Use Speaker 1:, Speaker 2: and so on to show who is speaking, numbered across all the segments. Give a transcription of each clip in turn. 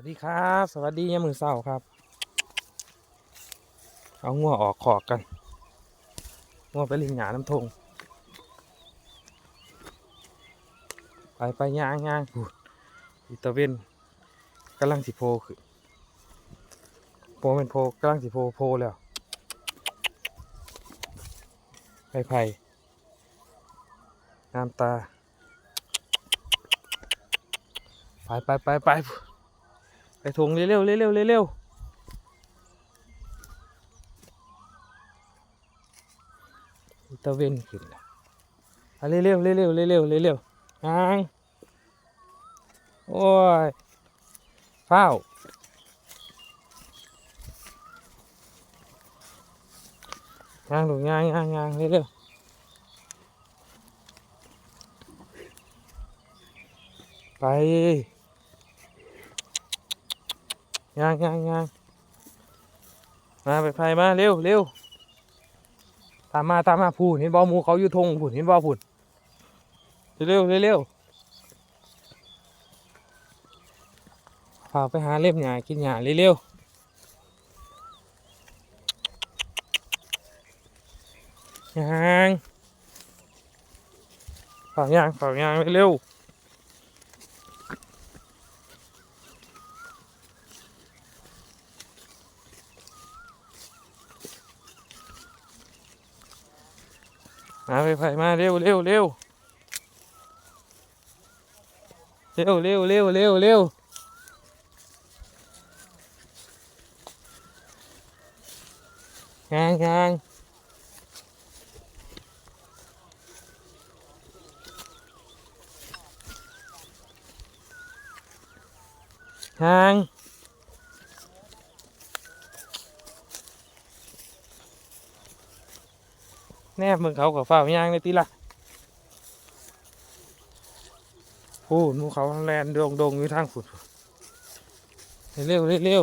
Speaker 1: วัสดีครับ สวัสดียามมือเศร้าครับ เอางัวออกขอกกันงัวไปลิงหยาน้ำทงไปไปย่างย่างพูดอีตาเวนกำลังสิโพคือโพเป็นโพกำลังสิโพโพแล้วไผ่ไผ่น้ำตา ไปไปไปไปไป ทงเร็วเร็วเร็วเร็วตะเวนขึ้นอ่เร็วเร็วเร็วเร็วเร็วเร็งางโอ้ยเฝ้าง้างถูง้างงางง้างเร็วไป ย่างย่างย่างมาไปไปมาเร็วเร็วตามมาตามมาพูนเห็นบ่หมูเขาอยู่ทงพูนเห็นบ่พูนเร็วเร็วเร็วพาไปหาเล็บหญ้ากินหญ้าเร็วๆยางฝากยางฝากยางเร็ว มาไปไผมาเร็วเร็วเร็วเร็วเร็วเร็วเร็วเร็วงางงางงาง แนบมึงเขากับฝ้าวยางในตีละโอ้หนูเขาแลนดงดงอยู่ทางฝุ่นเร็วเร็วเร็ว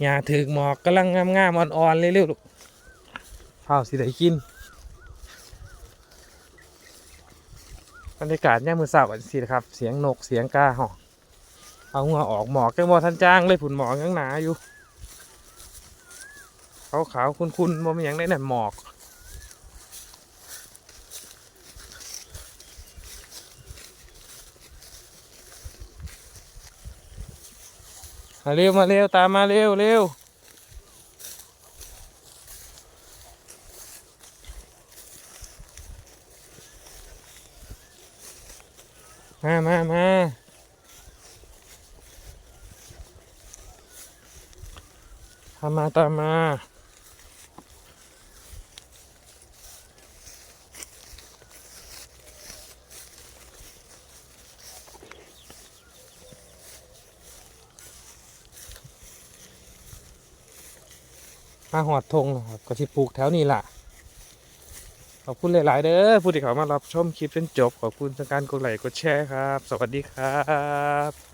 Speaker 1: หญ้าถึกหมอกกำลังงามๆอ่อนๆเลยเร็วลูกข้าวสิได้กินบรรยากาศย่ามมือสาวสินะครับ เสียงนกเสียงกาห่องเอาหัวออกหมอกจังบ่ทันจ้างเลยผุนหมอกยังหนาอยู่ ขาวขาวๆคุ้นๆบ่มีหยังได้นั่นหมอกมาเร็วมาเร็วตามมาเร็วเร็วมามามาตามมาตามมา มาหอดทงนะครับก็ที่ปลูกแถวนี้ล่ะ ขอบคุณหลาย ๆ เด้อผู้ที่เขามารับชมคลิปจนจบ ขอบคุณทางการกดไลค์กดแชร์ครับ สวัสดีครับ